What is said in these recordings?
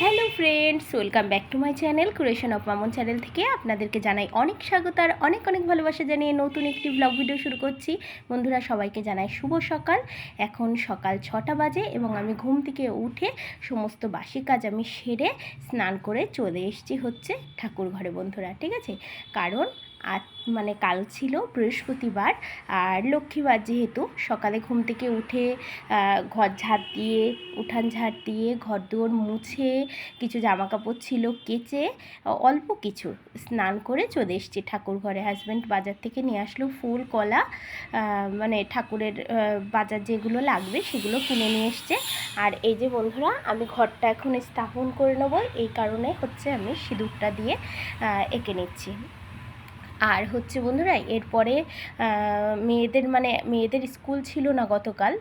Hello friends, welcome back to my channel creation of Maman channel থেকে আপনাদেরকে জানাই অনেক স্বাগত আর অনেক অনেক ভালোবাসা জানিয়ে নতুন একটি ব্লগ ভিডিও শুরু করছি। বন্ধুরা, সবাইকে জানাই শুভ সকাল। এখন সকাল ছটা বাজে এবং আমি ঘুম থেকে উঠে সমস্ত বাসি কাজ আমি সেরে স্নান করে চলে এসছি হচ্ছে ঠাকুর ঘরে বন্ধুরা, ঠিক আছে? কারণ আজ মানে কাল ছিল বৃহস্পতিবার, আর লক্ষ্মীবার যেহেতু সকালে ঘুম থেকে উঠে ঘর ঝাড় দিয়ে, উঠান ঝাড় দিয়ে, ঘর দুয়ার মুছে, কিছু জামা কাপড় ছিল কেচে অল্প কিছু স্নান করে চলে এসেছি ঠাকুর ঘরে। হাজব্যান্ড বাজার থেকে নিয়ে আসলো ফুল, কলা মানে ঠাকুরের বাজার যেগুলো লাগবে সেগুলো কিনে নিয়ে এসছে। আর এই যে বন্ধুরা, আমি ঘরটা এখন স্থাপন করে নেব। এই কারণে হচ্ছে আমি সিঁদুরটা দিয়ে এঁকে নিচ্ছি। আর হচ্ছে বন্ধুরা এরপরে মেয়েদের মানে মেয়েদের স্কুল ছিল না গতকাল।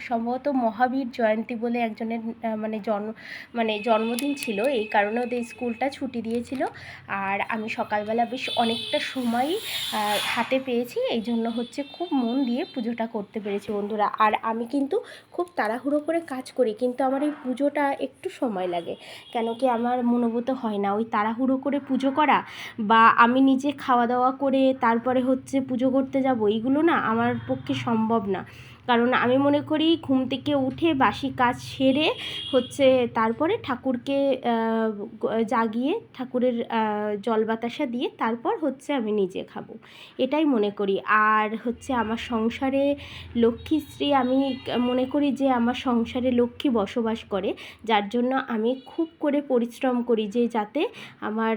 সম্ভবত মহাবীর জয়ন্তী বলে একজনের মানে জন্ম মানে জন্মদিন ছিল। এই কারণে ওদের স্কুলটা ছুটি দিয়েছিল। আর আমি সকালবেলা বেশ অনেকটা সময়ই আহ, হাতে পেয়েছি। এই জন্য হচ্ছে খুব মন দিয়ে পুজোটা করতে পেরেছি বন্ধুরা। আর আমি কিন্তু খুব তাড়াহুড়ো করে কাজ করি কিন্তু আমার এই পুজোটা একটু সময় লাগে। কেন কি আমার মনোভূত হয় না। ওই তাড়াহুড়ো করে পুজো করা বা আমি নিজে খাওয়া দাওয়া করে তারপরে হচ্ছে পুজো করতে যাব এইগুলো না আমার পক্ষে সম্ভব না। কারণ আমি মনে করি ঘুম থেকে উঠে বাসি কাজ সেরে হচ্ছে তারপরে ঠাকুরকে জাগিয়ে ঠাকুরের জল বাতাসা দিয়ে তারপর হচ্ছে আমি নিজে খাব। এটাই মনে করি। আর হচ্ছে আমার সংসারে লক্ষ্মীশ্রী আমি মনে করি যে আমার সংসারে লক্ষ্মী বসবাস করে, যার জন্য আমি খুব করে পরিশ্রম করি যে যাতে আমার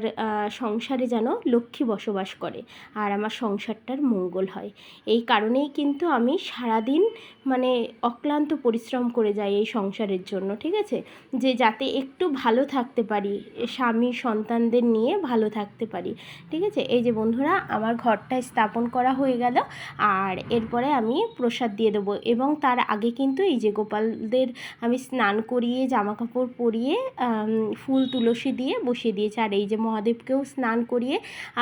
সংসারে যেন লক্ষ্মী বসবাস করে আর আমার সংসারটার মঙ্গল হয়। এই কারণেই কিন্তু আমি সারাদিন মানে অক্লান্ত পরিশ্রম করে যায় এই সংসারের জন্য, ঠিক আছে? যে যাতে একটু ভালো থাকতে পারি, স্বামী সন্তানদের নিয়ে ভালো থাকতে পারি, ঠিক আছে? এই যে বন্ধুরা, আমার ঘরটা স্থাপন করা হয়ে গেল, আর এরপরে আমি প্রসাদ দিয়ে দেবো। এবং তার আগে কিন্তু এই যে গোপালদের আমি স্নান করিয়ে জামা কাপড় পরিয়ে ফুল তুলসী দিয়ে বসিয়ে দিয়েছি। আর এই যে মহাদেবকেও স্নান করিয়ে,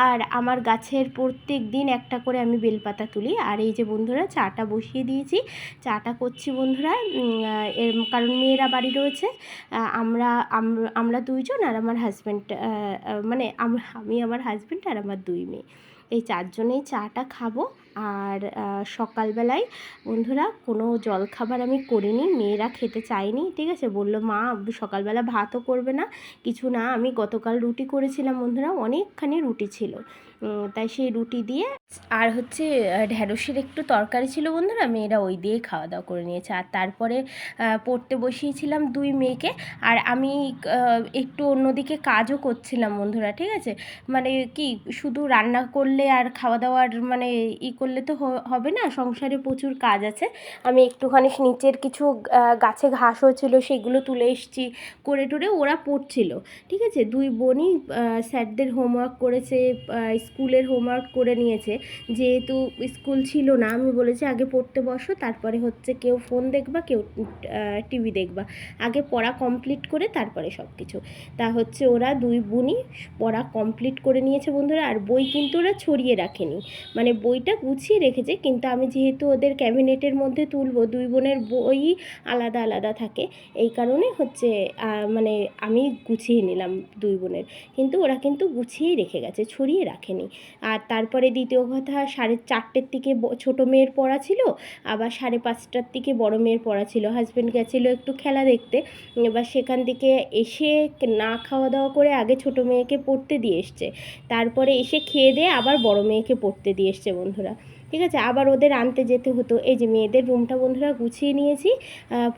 আর আমার গাছের প্রত্যেক দিন একটা করে আমি বেলপাতা তুলি। আর এই যে বন্ধুরা, চাটা বসিয়ে দিয়েছি। চাটা করছি বন্ধুরা এর কারণ মেয়েরা বাড়ি রয়েছে আমরা আমরা দুইজন আর আমার হাজব্যান্ড মানে আমি আমার হাজব্যান্ড আর আমার দুই মেয়ে। এই চারজনেই চাটা খাব আর সকালবেলায় বন্ধুরা কোনো জলখাবার আমি করিনি, মেয়েরা খেতে চায়নি, ঠিক আছে? বলল, মা, সকালবেলা ভাতও করবে না, কিছু না। আমি গতকাল রুটি করেছিলাম বন্ধুরা, অনেকখানি রুটি ছিল। তাই সেই রুটি দিয়ে আর হচ্ছে ঢ্যাঁড়সের একটু তরকারি ছিল বন্ধুরা, মেয়েরা ওই দিয়ে খাওয়া দাওয়া করে নিয়েছে। আর তারপরে পড়তে বসিয়েছিলাম দুই মেয়েকে। আর আমি একটু অন্যদিকে কাজও করছিলাম বন্ধুরা, ঠিক আছে? মানে কি, শুধু রান্না করলে আর খাওয়া দাওয়ার মানে ই করলে তো হবে না? সংসারে প্রচুর কাজ আছে। আমি একটুখানি নিচের কিছু গাছে ঘাস হয়েছিল সেগুলো তুলে এসেছি, করে টুরে ওরা পড়ছিল, ঠিক আছে? দুই বোনই স্যারদের হোমওয়ার্ক করেছে স্কুলের হোমওয়ার্ক করে নিয়েছে। যেহেতু স্কুল ছিল না, আমি বলেছি আগে পড়তে বসো, তারপরে হচ্ছে কেউ ফোন দেখবা, কেউ টিভি দেখবা। আগে পড়া কমপ্লিট করে তারপরে সব কিছু তা হচ্ছে ওরা দুই বোনই পড়া কমপ্লিট করে নিয়েছে বন্ধুরা, আর বই কিন্তু ওরা ছড়িয়ে রাখেনি। মানে বইটা গুছিয়ে রেখেছে, কিন্তু আমি যেহেতু ওদের ক্যাবিনেটের মধ্যে তুলবো, দুই বোনের বই আলাদা আলাদা থাকে। এই কারণে হচ্ছে মানে আমি গুছিয়ে নিলাম দুই বোনের। কিন্তু ওরা কিন্তু গুছিয়েই রেখে গেছে, ছড়িয়ে রাখেনি। আর তারপরে দ্বিতীয় কথা, সাড়ে চারটের দিকে ছোটো মেয়ের পড়া ছিল, আবার সাড়ে পাঁচটার দিকে বড় মেয়ের পড়া ছিল। হাজব্যান্ড গেছিল একটু খেলা দেখতে, এবার সেখান থেকে এসে না খাওয়া দাওয়া করে আগে ছোটো মেয়েকে পড়তে দিয়ে এসছে। তারপরে এসে খেয়ে দিয়ে আবার বড় মেয়েকে পড়তে দিয়ে এসছে বন্ধুরা। ঠিক আছে? আবার ওদের আনতে যেতে হতো। এই যে মেয়েদের রুমটা বন্ধুরা গুছিয়ে নিয়েছি।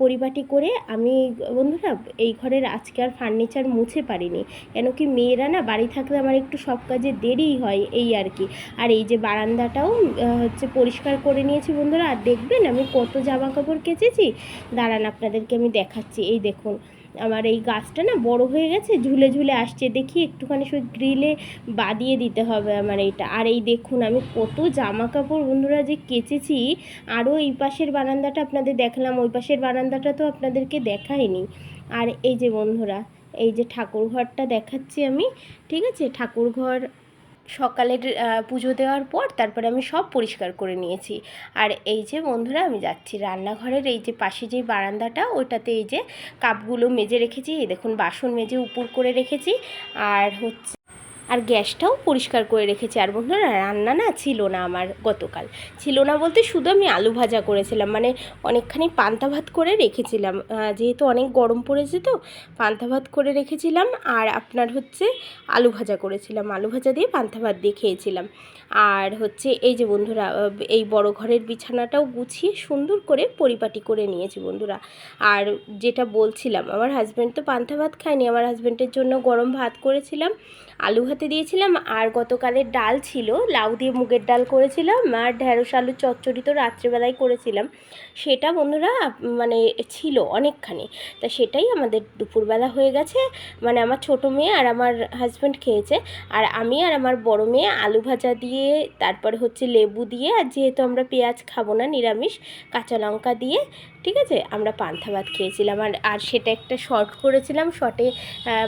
পরিপাটি করে আমি, বন্ধুরা, এই ঘরের আজকে আর ফার্নিচার মুছে পারিনি। কেন কি মেয়েরা না বাড়ি থাকলে আমার একটু সব কাজে দেরিই হয় এই আর কি। আর এই যে বারান্দাটাও হচ্ছে পরিষ্কার করে নিয়েছি বন্ধুরা। আর দেখবেন আমি কত জামা কাপড় কেচেছি? দাঁড়ান, আপনাদেরকে আমি দেখাচ্ছি। এই দেখুন। আমার এই গাছটা না বড় হয়ে গেছে, ঝুলে ঝুলে আসছে। দেখি একটুখানি শুধু গ্রিলে বাদিয়ে দিতে হবে আমার এইটা। আর এই দেখুন, আমি কত জামা কাপড় বন্ধুরা যে কেচেছি, আরও এই পাশের বারান্দাটা আপনাদের দেখলাম, ওই পাশের বারান্দাটা তো আপনাদেরকে দেখায়নি আর এই যে বন্ধুরা, এই যে ঠাকুর ঘরটা দেখাচ্ছি আমি, ঠিক আছে? ঠাকুর ঘর সকালের পুজো দেওয়ার পর তারপরে আমি সব পরিষ্কার করে নিয়েছি। আর এই যে বন্ধুরা, আমি যাচ্ছি রান্নাঘরের এই যে পাশে যে বারান্দাটা ওইটাতে এই যে কাপগুলো মেজে রেখেছি। এই দেখুন, বাসন মেজে উপর করে রেখেছি। আর হচ্ছে আর গ্যাসটাও পরিষ্কার করে রেখেছি। আর বন্ধুরা, রান্না না ছিল না আমার গতকাল। ছিল না বলতে শুধু আমি আলু ভাজা করেছিলাম। মানে অনেকখানি পান্তা ভাত করে রেখেছিলাম। যেহেতু অনেক গরম পড়েছে তো, পান্তা ভাত করে রেখেছিলাম। আর আপনার হচ্ছে আলু ভাজা করেছিলাম। আলু ভাজা দিয়ে পান্তা ভাত দিয়ে খেয়েছিলাম। আর হচ্ছে এই যে বন্ধুরা এই বড় ঘরের বিছানাটাও গুছিয়ে সুন্দর করে পরিপাটি করে নিয়েছি বন্ধুরা। আর যেটা বলছিলাম, আমার হাজব্যান্ড তো পান্তা ভাত খায়নি। আমার হাজব্যান্ডের জন্য গরম ভাত করেছিলাম। আলু ভাতে দিয়েছিলাম, আর গতকালের ডাল ছিল, লাউ দিয়ে মুগের ডাল করেছিলাম, আর ঢ্যাঁড়স আলুর চচ্চড়ি তো রাত্রেবেলায় করেছিলাম। সেটা বন্ধুরা মানে ছিল অনেকখানি। তা সেটাই আমাদের দুপুরবেলা হয়ে গেছে। মানে আমার ছোটো মেয়ে আর আমার হাজব্যান্ড খেয়েছে। আর আমি আর আমার বড় মেয়ে আলু ভাজা দিয়ে, তারপরে হচ্ছে লেবু দিয়ে, আর যেহেতু আমরা পেঁয়াজ খাব না, নিরামিষ, কাঁচা লঙ্কা দিয়ে ঠিক আছে? আমরা পান্থা ভাত খেয়েছিলাম আর আর সেটা একটা শর্ট করেছিলাম শর্টে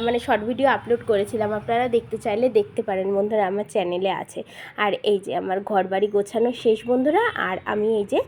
মানে শর্ট ভিডিও আপলোড করেছিলাম। আপনারা দেখতে চাইলে দেখতে পারেন, বন্ধুরা আমার চ্যানেলে আছে। আর এই যে আমার ঘর বাড়ি গোছানো শেষ, বন্ধুরা, আর আমি এই যে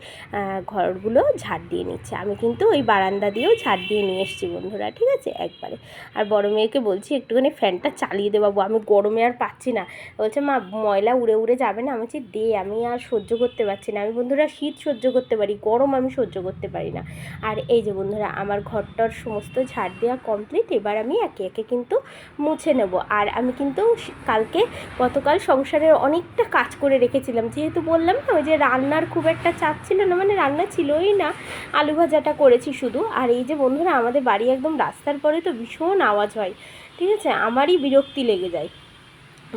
ঘরগুলো ঝাড় দিয়ে নিচ্ছি। আমি কিন্তু ওই বারান্দা দিয়েও ঝাড় দিয়ে নিয়ে এসেছি, বন্ধুরা, ঠিক আছে? একবারে। আর বড় মেয়েকে বলছি, একটুখানি ফ্যানটা চালিয়ে দে বাবু, আমি গরমে আর পাচ্ছি না। বলছে, মা, ময়লা উড়ে উড়ে যাবে না? আমি বলছি, দে, আমি আর সহ্য করতে পারছি না। আমি বন্ধুরা, শীত সহ্য করতে পারি, গরম আমি সহ্য করতে পারি না। আর এই যে বন্ধুরা, আমার ঘরটার সমস্ত ঝাড় দেওয়া কমপ্লিট এবার আমি একে একে কিন্তু মুছে নেব। আর আমি কিন্তু কালকে গতকাল সংসারের অনেকটা কাজ করে রেখেছিলাম। যেহেতু বললাম না, ওই যে রান্নার খুব একটা চাপ ছিল না মানে রান্না ছিলই না, আলু ভাজাটা করেছি শুধু। আর এই যে বন্ধুরা, আমাদের বাড়ি একদম রাস্তার পরে তো ভীষণ আওয়াজ হয়, ঠিক আছে? আমারই বিরক্তি লেগে যায়।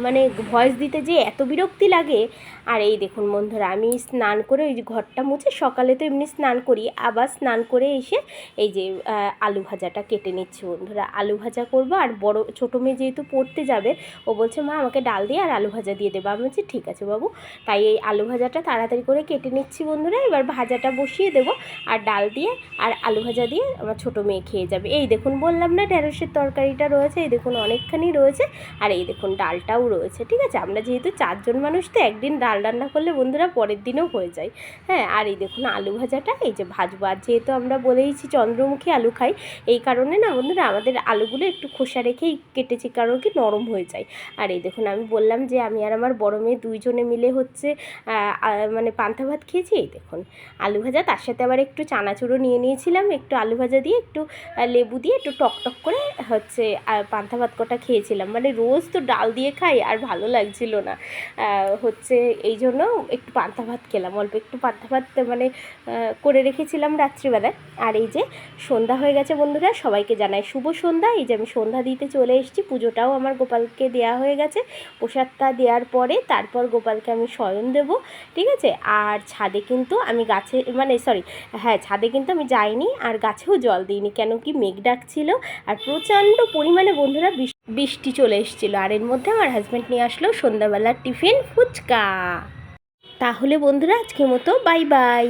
মানে ভয়েস দিতে যে এত বিরক্তি লাগে। আর এই দেখুন বন্ধুরা, আমি স্নান করে ওই ঘরটা মুছে সকালে তো এমনি স্নান করি, আবার স্নান করে এসে এই যে আলু ভাজাটা কেটে নিচ্ছি বন্ধুরা। আলু ভাজা করব আর বড়, ছোটো মেয়ে যেহেতু পড়তে যাবে, ও বলছে, মা, আমাকে ডাল দিয়ে আর আলু ভাজা দিয়ে দেবো আমি বলছি, ঠিক আছে বাবু। তাই এই আলু ভাজাটা তাড়াতাড়ি করে কেটে নিচ্ছি বন্ধুরা। এবার ভাজাটা বসিয়ে দেবো আর ডাল দিয়ে আর আলু ভাজা দিয়ে আমার ছোটো মেয়ে খেয়ে যাবে। এই দেখুন, বললাম না, ঢেঁড়সের তরকারিটা রয়েছে, এই দেখুন অনেকখানি রয়েছে। আর এই দেখুন, ডালটাও রয়েছে, ঠিক আছে? আমরা যেহেতু চারজন মানুষ, তো একদিন ডাল রান্না করলে বন্ধুরা পরের দিনও হয়ে যায়। হ্যাঁ আর এই দেখুন আলু ভাজাটা, এই যে ভাজবো। আর যেহেতু আমরা বলেইছি চন্দ্রমুখী আলু খাই, এই কারণে না বন্ধুরা আমাদের আলুগুলো একটু খোসা রেখেই কেটেছি, কারণ কি নরম হয়ে যায়। আর এই দেখুন আমি বললাম যে আমি আর আমার বড় মেয়ে দুইজনে মিলে হচ্ছে মানে পান্তা ভাত খেয়েছি, এই দেখুন। আলু ভাজা, তার সাথে আবার একটু চানাচুরও নিয়ে নিয়েছিলাম, একটু আলু ভাজা দিয়ে, একটু লেবু দিয়ে, একটু টক টক করে হচ্ছে পান্তা ভাত কটা খেয়েছিলাম। মানে রোজ তো ডাল দিয়ে খাই আর ভালো লাগছিল না। হচ্ছে এই জন্য একটু পান্তা ভাত খেলাম, অল্প একটু পান্তা ভাত মানে করে রেখেছিলাম রাত্রিবেলায়। আর এই যে সন্ধ্যা হয়ে গেছে বন্ধুরা, সবাইকে জানাই শুভ সন্ধ্যা। এই যে আমি সন্ধ্যা দিতে চলে এসেছি, পুজোটাও আমার গোপালকে দেওয়া হয়ে গেছে। প্রসাদটা দেওয়ার পরে তারপর গোপালকে আমি শয়ন দেব, ঠিক আছে? আর ছাদে কিন্তু আমি গাছে মানে সরি হ্যাঁ ছাদে কিন্তু আমি যাইনি আর গাছেও জল দিইনি, কেন কি মেঘ ডাকছিল। আর প্রচণ্ড পরিমাণে বন্ধুরা বৃষ্টি চলে এসেছিল। আর এর মধ্যে আমার হাজব্যান্ড নিয়ে আসলো সন্ধ্যাবেলার টিফিন ফুচকা। তাহলে বন্ধুরা, আজকের মতো বাই বাই